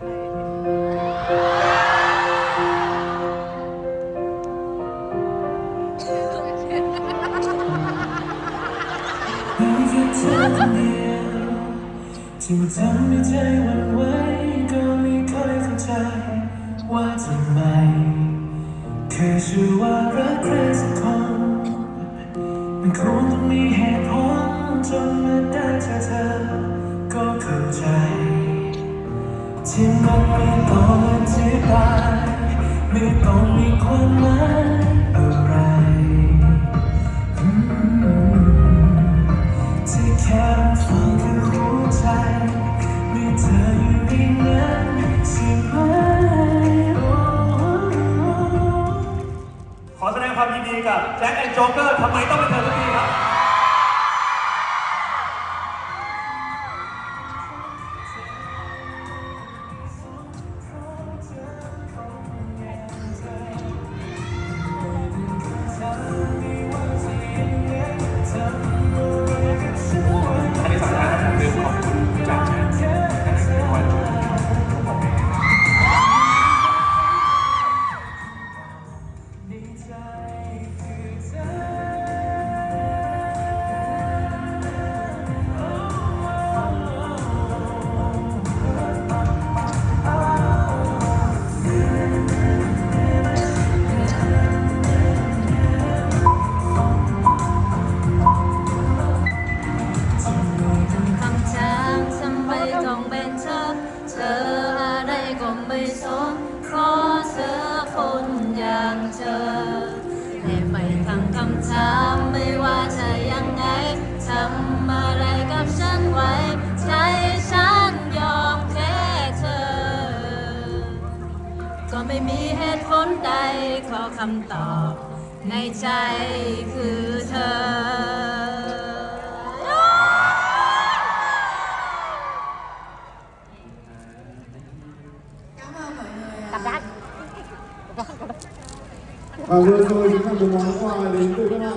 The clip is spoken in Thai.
ถึงทำให้ใจวันไหวก็ไม่เคยเข้าใจ ว่าทำไมเคยชื่อว่ารักใครสักคนมันคงต้องมีเหตุผลจนมาได้เจอเธอ ก็เข้าใจ ที่มันไม่ต้องอธิบายไม่ต้องมีความหมายอะไร ที่แค่ฟังคือหัวใจมีเธออยู่ในนั้นใช่ไหมขอแสดงความยินดีกับแจ็คแอนด์โจ๊กเกอร์ทำไมต้องเป็นเธอทุกทีครับ คำถามไม่ว่าจะยังไงทำอะไรกับฉันไว้ ใจฉันยอมแค่เธอ ก็ไม่มีเหตุผลใดขอคำตอบ ในใจคือเธอ啊，就 Kavga sonucunda dumanlı halinde duman